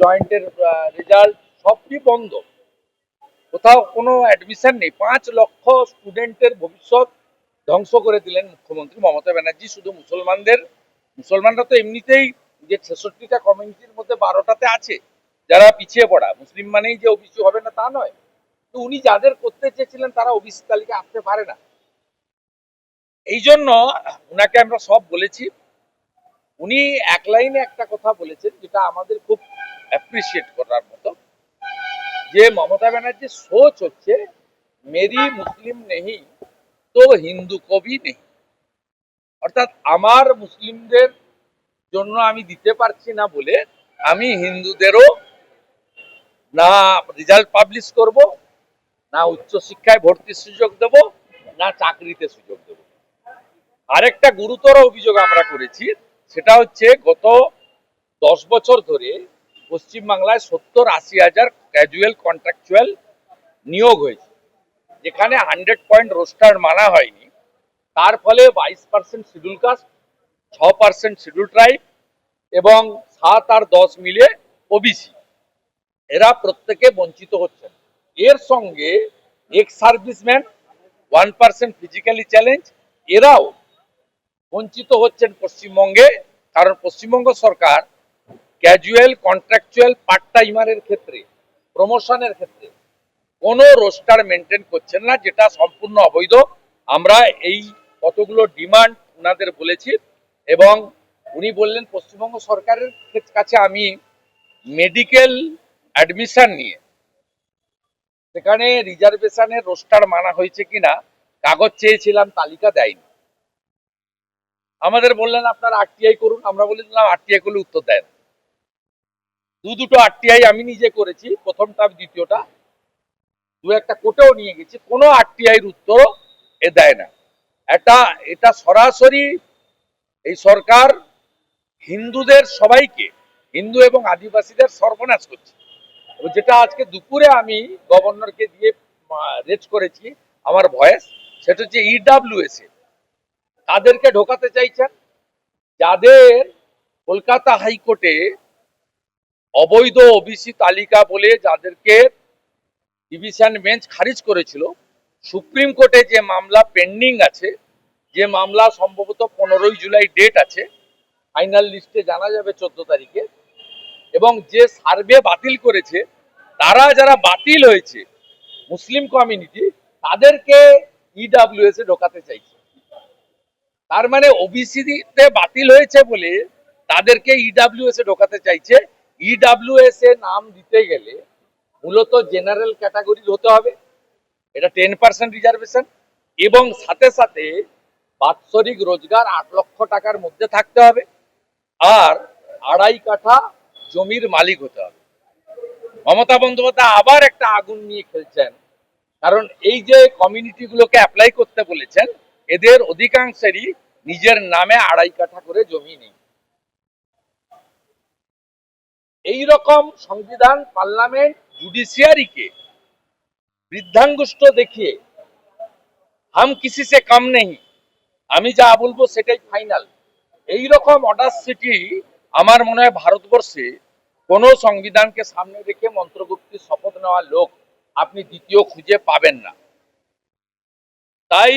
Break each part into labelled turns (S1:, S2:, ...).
S1: জয়েন্টের রেজাল্ট সবই বন্ধ। কোথাও কোনো অ্যাডমিশন নেই। পাঁচ লক্ষ স্টুডেন্টের ভবিষ্যৎ ধ্বংস করে দিলেন মুখ্যমন্ত্রী মমতা ব্যানার্জি, শুধু মুসলমানদের। মুসলমানরা তো এমনিতেই যে ছেষট্টিটা কমিউনিটির মধ্যে বারোটাতে আছে, যারা পিছিয়ে পড়া। মুসলিম মানেই যে ওবিসি হবে না তা নয়। তো উনি যাদের করতে চেয়েছিলেন, তারা ওবিসি তালিকা আসতে পারে না। এই জন্য ওনাকে আমরা সব বলেছি। উনি এক লাইনে একটা কথা বলেছেন, যেটা আমাদের খুব অ্যাপ্রিসিয়েট করার মতো। যে মমতা ব্যানার্জির সোচ হচ্ছে, মেরি মুসলিম নেই তো হিন্দু কবি নেই অর্থাৎ আমার মুসলিমদের জন্য আমি দিতে পারছি না বলে আমি হিন্দুদেরও না রেজাল্ট পাবলিশ করব, না উচ্চশিক্ষায় ভর্তির সুযোগ দেব, না চাকরিতে সুযোগ দেব। আরেকটা গুরুতর অভিযোগ আমরা করেছি, সেটা হচ্ছে গত দশ বছর ধরে পশ্চিমবাংলায় সত্তর আশি হাজার ক্যাজুয়াল কন্ট্রাকচুয়াল নিয়োগ হয়েছে। যেখানে হান্ড্রেড পয়েন্ট রোস্টার মানা হয়নি। তার ফলে বাইশ পার্সেন্ট শিডিউল কাস্ট ছ পার্সেন্ট শিডিউল ট্রাইব এবং সাত আর দশ মিলে ওবিসি এরা প্রত্যেকে বঞ্চিত হচ্ছেন। এর সঙ্গে ex serviceman one percent physically challenge এরাও বঞ্চিত হচ্ছেন পশ্চিমবঙ্গে। কারণ পশ্চিমবঙ্গ সরকার ক্যাজুয়াল কন্ট্রাকচুয়াল পার্ট টাইমারের ক্ষেত্রে প্রমোশনের ক্ষেত্রে, কোনো রোস্টার মেনটেন করছেন না, যেটা সম্পূর্ণ অবৈধ। আমরা এই কতগুলো ডিমান্ড ওনাদের বলেছি এবং উনি বললেন, পশ্চিমবঙ্গ সরকারের কাছে আমি মেডিকেল অ্যাডমিশন নিয়ে, সেখানে রিজার্ভেশনের রোস্টার মানা হয়েছে কিনা, কাগজ চেয়েছিলাম, তালিকা দেয়নি। আমাদের বললেন, আপনারা আরটিআই করুন, আমরা বলেছিলাম আরটিআই করলে উত্তর দেয় না। দু দুটো আরটিআই আমি নিজে করেছি, প্রথমটা দ্বিতীয়টা। দু একটা কোর্টেও নিয়ে গেছি, কোনো আরটিআইয়ের উত্তর এ দেয় না। এটা এটা সরাসরি এই সরকার হিন্দুদের সবাইকে, হিন্দু এবং আদিবাসীদের সর্বনাশ করছে। যেটা আজকে দুপুরে আমি গভর্নরকে দিয়ে রেজ করেছি, আমার ভয়েস সেটা হচ্ছে ইডাব্লিউএস এ। তাদেরকে ঢোকাতে চাইছেন, যাদের কলকাতা হাইকোর্টে অবৈধ ওবিসি তালিকা বলে যাদেরকে ডিভিশন বেঞ্চ খারিজ করেছিল, সুপ্রিম কোর্টে যে মামলা পেন্ডিং আছে, যে মামলা সম্ভবত পনেরোই জুলাই ডেট আছে, ফাইনাল লিস্টে জানা যাবে চোদ্দ তারিখে, এবং যে সার্ভে বাতিল করেছে, তারা যারা বাতিল হয়েছে, মুসলিম কমিউনিটি, তাদেরকে ইডাব্লিউএস এ ঢোকাতে চাইছে। তার মানে ওবিসিতে বাতিল হয়েছে বলে তাদেরকে ইডাব্লিউএস এ ঢোকাতে চাইছে ইডাব্লিউএস এ নাম দিতে গেলে মূলত জেনারেল ক্যাটাগরির হতে হবে। এটা টেন পার্সেন্ট রিজার্ভেশন এবং সাথে সাথে বাৎসরিক রোজগার আট লক্ষ টাকার মধ্যে থাকতে হবে আর আড়াই কাঠা জমির মালিক হতে হবে। মমতা বন্দ্যোপাধ্যায় আবার একটা আগুন নিয়ে খেলছেন, কারণ এই যে কমিউনিটিগুলোকে অ্যাপ্লাই করতে বলেছেন, এদের অধিকাংশেরই নিজের নামে আড়াই কাঠা করে জমি নেই। এই রকম সংবিধান পার্লামেন্ট জুডিশিয়ারিকে বৃদ্ধাঙ্গুষ্ট দেখিয়ে হাম কিসি সে কম নেই আমি যা বলব সেটাই ফাইনাল। এই রকম সিটি আমার মনে হয় ভারতবর্ষে কোন সংবিধানকে সামনে রেখে মন্ত্রগুপ্তির শপথ নেওয়া লোক আপনি দ্বিতীয় খুঁজে পাবেন না। তাই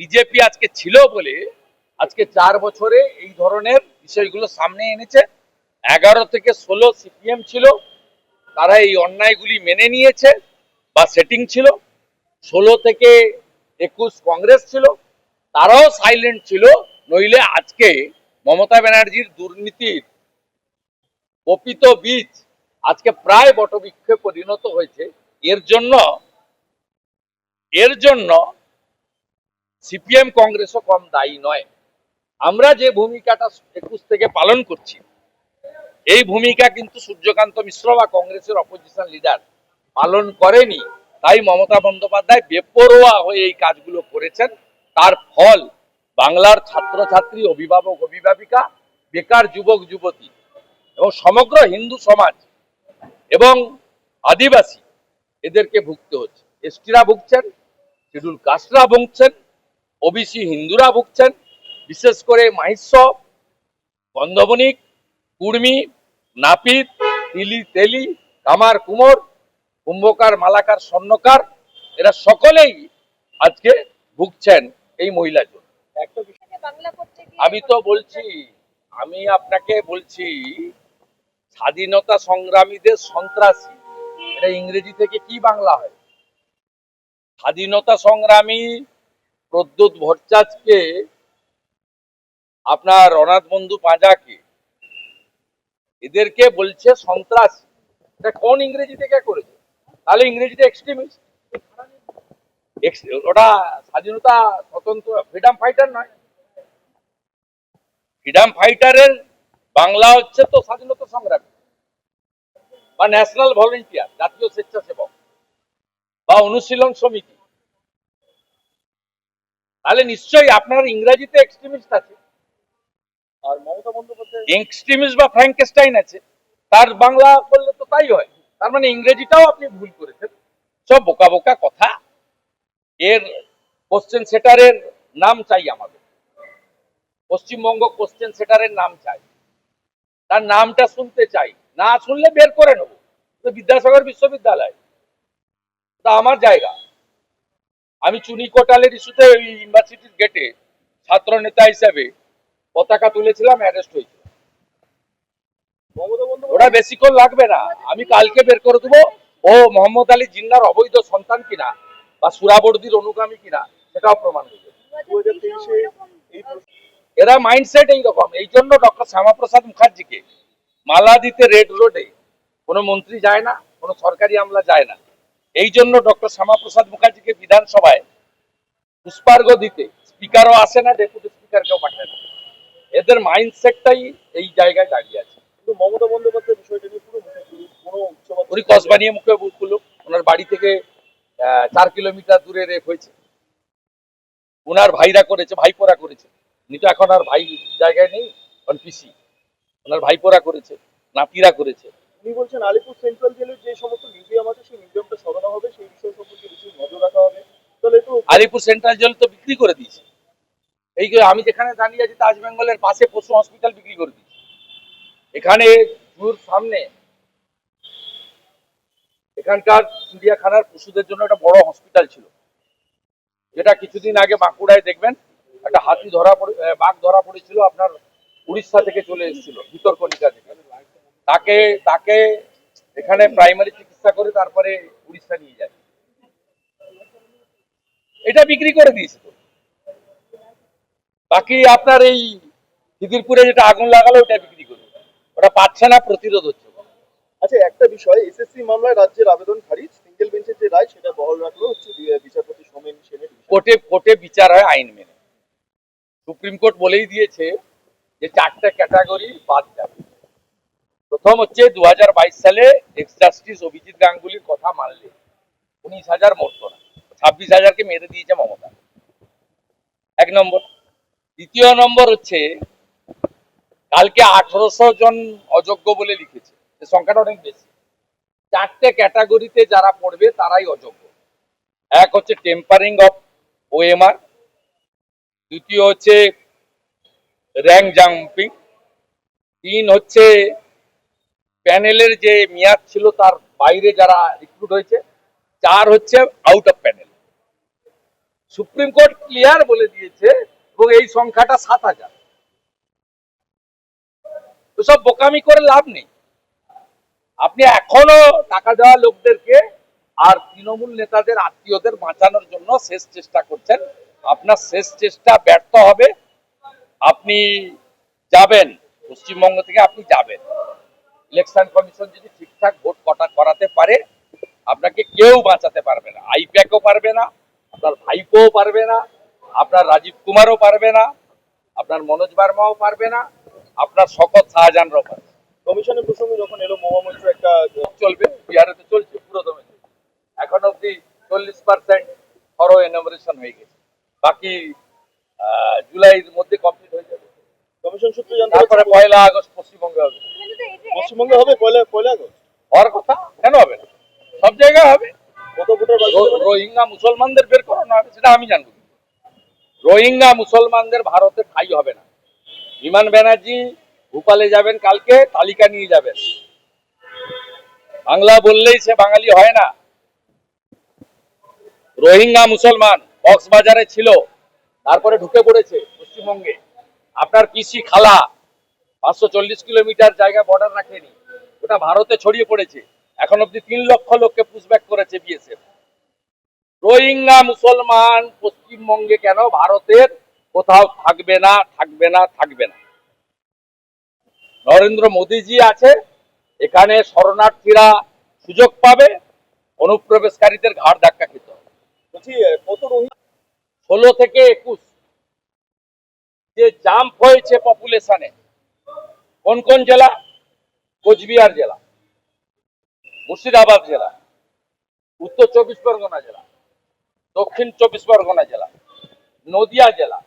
S1: বিজেপি আজকে ছিল বলে আজকে চার বছরে এই ধরনের বিষয়গুলো সামনে এনেছে। এগারো থেকে ষোলো সিপিএম ছিল, তারা এই অন্যায়গুলি মেনে নিয়েছে বা সেটিং ছিল। ষোলো থেকে একুশ কংগ্রেস ছিল, তারাও সাইলেন্ট ছিল, নইলে আজকে মমতা ব্যানার্জির দুর্নীতির কপিত বীজ আজকে প্রায় বটবৃক্ষে পরিণত হয়েছে। এর জন্য এর জন্য সিপিএম কংগ্রেসও কম দায়ী নয়। আমরা যে ভূমিকাটা একুশ থেকে পালন করছি এই ভূমিকা কিন্তু সূর্যকান্ত মিশ্র বা কংগ্রেসের অপোজিশন লিডার পালন করেনি। তাই মমতা বন্দ্যোপাধ্যায় বেপরোয়া হয়ে এই কাজগুলো করেছেন। তার ফল বাংলার ছাত্রছাত্রী, অভিভাবক, অভিভাবিকা, বেকার যুবক, যুবতী এবং সমগ্র হিন্দু সমাজ এবং আদিবাসী এদেরকে ভুগতে হচ্ছে। এসটিরা ভুগছেন, শিডুল কাস্টরা ভুগছেন, ওবিসি হিন্দুরা ভুগছেন, বিশেষ করে মাহিষ্য বন্ধবনিক কুর্মি নাপিত তিলি তেলি কামার কুমোর কুম্ভকার মালাকার স্বর্ণকার এরা সকলেই আজকে ভুগছেন এই মহিলার জন্য। আমি তো বলছি আমি আপনাকে বলছি স্বাধীনতা সংগ্রামীদের সন্ত্রাসী এটা ইংরেজি থেকে কি বাংলা হয়? স্বাধীনতা সংগ্রামী প্রদ্যুৎ ভট্টাচার্যকে আপনার অনাথ বন্ধু পাঁজাকে এদেরকে বলছে সন্ত্রাসী। এটা কোন ইংরেজিতে কে করেছে? তাহলে ইংরেজিতে এক্সট্রিমিস্ট ওটা স্বাধীনতা স্বতন্ত্র ফ্রিডম ফাইটার নয়। ফ্রিডম ফাইটারের বাংলা হচ্ছে তো স্বাধীনতা সংগ্রামী বা ন্যাশনাল ভলেন্টিয়ার জাতীয় স্বেচ্ছাসেবক বা অনুশীলন সমিতি। তাহলে নিশ্চয়ই আপনার ইংরেজিতে এক্সট্রিমিস্ট আছে।
S2: আর
S1: বা ফ্র্যাঙ্কেস্টাইন আছে। তার বাংলা করলে তো তাই হয়। তার মানে ইংরেজিটাও আপনি ভুল করেছেন। সব বোকা বোকা কথা। এর কোশ্চেন সেটারের নাম চাই আমাদের। পশ্চিমবঙ্গ কোশ্চেন সেটারের নাম চাই। তার নামটা শুনতে চাই। না শুনলে বের করে নেব। বিদ্যাসাগর বিশ্ববিদ্যালয়। তা আমার জায়গা। আমি চুনি কোটালের ইস্যুতে ইউনিভার্সিটির গেটে ছাত্র নেতা হিসাবে পতাকা তুলেছিলাম অ্যারেস্ট
S2: বন্দ্যোপাধ্যায়
S1: ওটা বেশিক্ষণ লাগবে না। আমি কালকে বের করে দেবো ও মোহাম্মদ আলী জিন্নার অবৈধ সন্তান কিনা বা সুরাবর্দির অনুগামী কিনা সেটাও প্রমাণ হয়ে
S2: প্রশ্ন
S1: এরা মাইন্ডসেট এইরকম। এই জন্য ডক্টর শ্যামাপ্রসাদ মুখার্জিকে মালা দিতে রেড রোডে কোনো মন্ত্রী যায় না কোনো সরকারি আমলা যায় না। এই জন্য ডক্টর শ্যামাপ্রসাদ মুখার্জিকে বিধানসভায় পুষ্পার্ঘ দিতে স্পিকারও আসে না ডেপুটি স্পিকারকেও পাঠায় না। এদের মাইন্ডসেটটাই এই জায়গায় দাঁড়িয়ে আছে।
S2: কিন্তু মমতা বন্দ্যোপাধ্যায় বিষয়টা নিয়ে পুরো মুখে
S1: উনি কসবা নিয়ে মুখে বলছিল ওনার বাড়ি থেকে চার কিলোমিটার দূরে রেপ হয়েছে। ওনার ভাইরা করেছে ভাইপোরা করেছে। উনি তো এখন আর ভাই জায়গায় নেই কারণ পিসি। ওনার ভাইপোরা করেছে নাতিরা করেছে।
S2: উনি বলছেন আলিপুর সেন্ট্রাল জেলের যে সমস্ত মিউজিয়াম আছে সেই মিউজিয়ামটা সরানো হবে সেই বিষয় সম্পর্কে বেশি নজর রাখা হবে। তাহলে তো
S1: আলিপুর সেন্ট্রাল জেল তো বিক্রি করে দিয়েছে। এই আমি যেখানে দাঁড়িয়ে আছি তাজ বেঙ্গলের পাশে পশু হসপিটাল বিক্রি করে দিয়েছে। এখানে জুর সামনে এখানকার চিড়িয়াখানার পশুদের জন্য একটা বড় হসপিটাল ছিল। যেটা কিছুদিন আগে বাঁকুড়ায় দেখবেন, একটা হাতি ধরা পড়ে বাঘ ধরা পড়েছিল, আপনার উড়িষ্যা থেকে চলে এসেছিল, ভিতরকণিকা থেকে। তাকে তাকে এখানে প্রাইমারি চিকিৎসা করে তারপরে উড়িষ্যা নিয়ে যায়। এটা বিক্রি করে দিয়েছে। তো বাকি আপনার এই খিদিরপুরে যেটা আগুন লাগালো ওটা বিক্রি করবে ওটা পাচ্ছে না প্রতিরোধ হচ্ছে।
S2: আচ্ছা একটা বিষয় এসএসসি মামলায় রাজ্যের আবেদন খারিজ সিঙ্গেল বেঞ্চের যে রায় সেটা বহাল রাখল হচ্ছে বিচারপতি সোমেন সেনের
S1: কোর্টে কোর্টে বিচার হয় আইন মেনে। সুপ্রিম কোর্ট বলেই দিয়েছে যে চারটা ক্যাটাগরি বাদ যাবে। প্রথম হচ্ছে দু সালে এক্স জাস্টিস অভিজিৎ গাঙ্গুলির কথা মানলে। উনিশ হাজার মরতো না। ছাব্বিশ হাজারকে মেরে দিয়েছে মমতা। এক নম্বর। দ্বিতীয় নম্বর হচ্ছে, কালকে আঠারোশো জন অযোগ্য বলে লিখেছে। সংখ্যাটা অনেক বেশি। চারটে ক্যাটাগরিতে যারা পড়বে, তারাই অযোগ্য। এক হচ্ছে টেম্পারিং অফ ওএমআর দ্বিতীয় হচ্ছে র্যাঙ্ক জাম্পিং, তিন হচ্ছে প্যানেলের যে মেয়াদ ছিল, তার বাইরে যারা রিক্রুট হয়েছে, চার হচ্ছে out of panel supreme court clear বলে দিয়েছে এবং এই সংখ্যাটা সাত হাজার। সব বোকামি করে লাভ নেই। আপনি এখনও টাকা দেওয়া লোকদেরকে আর তৃণমূল নেতাদের আত্মীয়দের বাঁচানোর জন্য শেষ চেষ্টা করছেন। আপনার শেষ চেষ্টা ব্যর্থ হবে। আপনি যাবেন। পশ্চিমবঙ্গ থেকে আপনি যাবেন। ইলেকশন কমিশন যদি ঠিকঠাক ভোট কটা করাতে পারে, আপনাকে কেউ বাঁচাতে পারবে না। আইপ্যাকও পারবে না, আপনার ভাইপোও পারবে না। আপনার রাজীব কুমারও পারবে না আপনার মনোজ বার্মাও পারবে না আপনার শকত শাহজাহানরাও পারবে।
S2: কমিশনের প্রসঙ্গে যখন এলো মহামন্ত্র একটা
S1: চলবে বিহারে তো চলছে পুরো দমে এখন অব্দি চল্লিশ পার্সেন্ট থরো এনামোরেশন হয়ে গেছে। বাকি আহ, জুলাইয়ের মধ্যে কমপ্লিট হয়ে যাবে।
S2: কমিশন সূত্রে জানতে
S1: তারপরে পয়লা আগস্ট পশ্চিমবঙ্গে হবে।
S2: পশ্চিমবঙ্গে হবে পয়লা পয়লা আগস্ট?
S1: হওয়ার কথা? কেন হবে না? সব জায়গায় হবে।
S2: কত ভোটার
S1: রোহিঙ্গা মুসলমানদের বের করো না হবে সেটা আমি জানব? রোহিঙ্গা মুসলমানদের ভারতে ঠাই হবে না। বিমান ব্যানার্জি ভূপালে যাবেন কালকে, তালিকা নিয়ে যাবেন। বাংলা বললেই সে বাঙালি হয় না। রোহিঙ্গা মুসলমান কক্সবাজারে ছিল, তারপরে ঢুকে পড়েছে পশ্চিমবঙ্গে। আপনার পিসি খালা, পাঁচশো চল্লিশ কিলোমিটার জায়গা বর্ডার রাখেনি, ওটা ভারতে ছড়িয়ে পড়েছে। এখন অব্দি তিন লক্ষ লোককে পুশব্যাক করেছে বিএসএফ রোহিঙ্গা মুসলমান পশ্চিমবঙ্গে কেন ভারতের কোথাও থাকবে না থাকবে না থাকবে না? নরেন্দ্র মোদীজি আছে, এখানে শরণার্থীরা সুযোগ পাবে, অনুপ্রবেশকারীদের ঘাড় ধাক্কা খেতে হবে ষোলো থেকে একুশ, যে জাম্প হয়েছে পপুলেশনে কোন কোন জেলা? কোচবিহার জেলা, মুর্শিদাবাদ জেলা, উত্তর চব্বিশ পরগনা জেলা। দক্ষিণ চব্বিশ পরগনা জেলা, নদিয়া জেলা,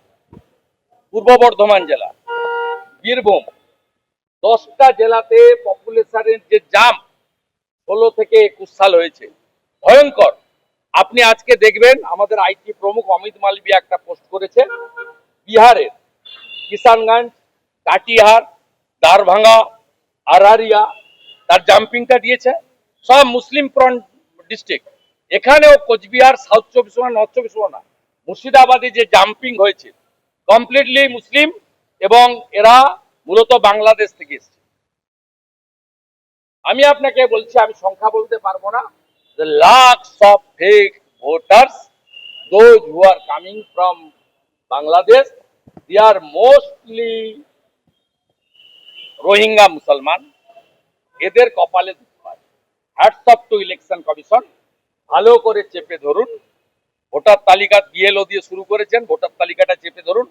S1: পূর্ব বর্ধমান জেলা, বীরভূম। দশটা জেলাতে পপুলেশনের যে জাম্প ষোলো থেকে একুশ সাল হয়েছে, ভয়ঙ্কর। আপনি আজকে দেখবেন আমাদের আইটি প্রমুখ অমিত মালবিয়া একটা পোস্ট করেছে, বিহারের কিষানগঞ্জ, কাটিহার, দারভাঙ্গা, আরারিয়া, তার জাম্পিংটা দিয়েছে। সব মুসলিম প্রন ডিস্ট্রিক্ট এখানেও কোচবিহার সাউথ চব্বিশ পরগনা নর্থ চব্বিশ পরগনা মুর্শিদাবাদে যে জাম্পিং হয়েছে কমপ্লিটলি মুসলিম এবং এরা মূলত বাংলাদেশ থেকে এসেছে। আমি আপনাকে বলছি আমি সংখ্যা বলতে পারব না the lakhs of fake voters, those who are coming from Bangladesh, they are mostly Rohingya মুসলমান। এদের কপালে দুঃখ আছে। Hats off to election commission ভালো করে চেপে ধরুন। ভোটার তালিকা বিএলও দিয়ে শুরু করেছেন, ভোটার তালিকাটা চেপে ধরুন।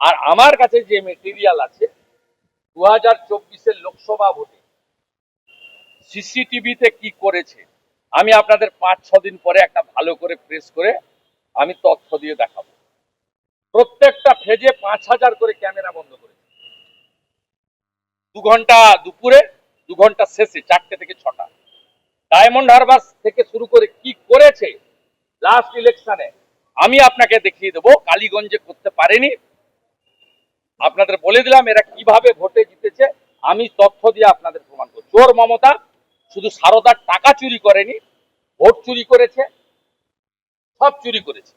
S1: আর আমার কাছে যে মেটেরিয়াল আছে দু হাজার চব্বিশের লোকসভা ভোটে সিসিটিভিতে কি করেছে, আমি আপনাদের পাঁচ, ছ দিন পরে একটা ভালো করে প্রেস করে আমি তথ্য দিয়ে দেখাবো। প্রত্যেকটা ফেজে পাঁচ হাজার করে ক্যামেরা বন্ধ করেছে। দু ঘণ্টা দুপুরে, দু ঘণ্টা শেষে, চারটে থেকে ছটা। ডায়মন্ড হারবার থেকে শুরু করে কি করেছে লাস্ট ইলেকশনে আমি আপনাকে দেখিয়ে দেবো। কালীগঞ্জে করতে পারেনি। আপনাদের বলে দিলাম এরা কীভাবে ভোটে জিতেছে। আমি তথ্য দিয়ে আপনাদের প্রমাণ করছি চোর মমতা শুধু সারদার টাকা চুরি করেনি, ভোট চুরি করেছে, সব চুরি করেছে।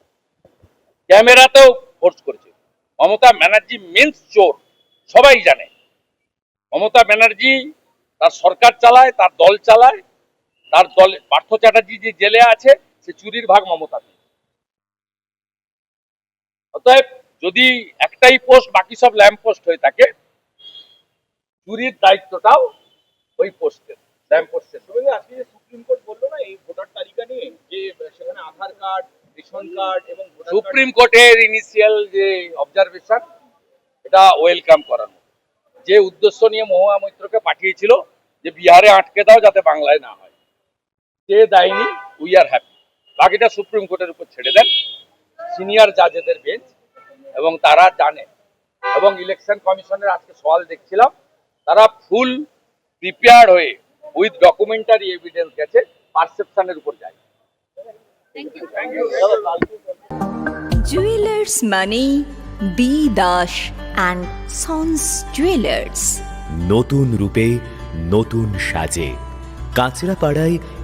S1: ক্যামেরাতেও ফোর্স করেছে। মমতা ব্যানার্জি মেন্স চোর, সবাই জানে। মমতা ব্যানার্জি তার সরকার চালায়, তার দল চালায় তার দলে পার্থ চ্যাটার্জি যে জেলে আছে সে চুরির ভাগ মমতা অতএব যদি একটাই পোস্ট বাকি সব ল্যাম্প পোস্ট হয়ে থাকে চুরির দায়িত্বটাও ওই পোস্টের ল্যাম্প পোস্টের
S2: আজকে যে সুপ্রিম কোর্ট বলল না এই ভোটার তালিকা নিয়ে যে সেখানে আধার কার্ড রেশন কার্ড এবং
S1: সুপ্রিম কোর্টের ইনিশিয়াল যে অবজারভেশন এটা ওয়েলকাম করানো যে উদ্দেশ্য নিয়ে মহুয়া মৈত্রকে পাঠিয়েছিল যে বিহারে আটকে দাও যাতে বাংলায় না হয়। সে দেয়নি উই আর হ্যাপি বাকিটা সুপ্রিম কোর্টের উপর ছেড়ে দেন। সিনিয়র জাজেদের বেঞ্চ এবং তারা জানে। এবং ইলেকশন কমিশনের আজকে সওয়াল দেখছিলাম তারা ফুল প্রিপেয়ার্ড হয়ে উইথ ডকুমেন্টারি এভিডেন্স গেছে পারসেপশনের উপর যায়।
S3: জুয়েলার্স মানে B Das and sons jewellers
S4: নতুন রূপে নতুন সাজে। কাঁচরাপাড়ায়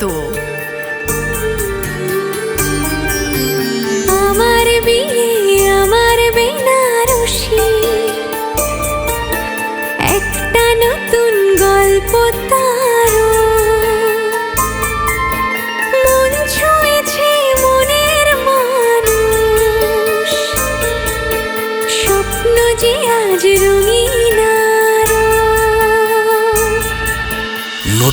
S5: তো।
S6: আমার বিয়ে আমার
S3: বেনারসি। একটা নতুন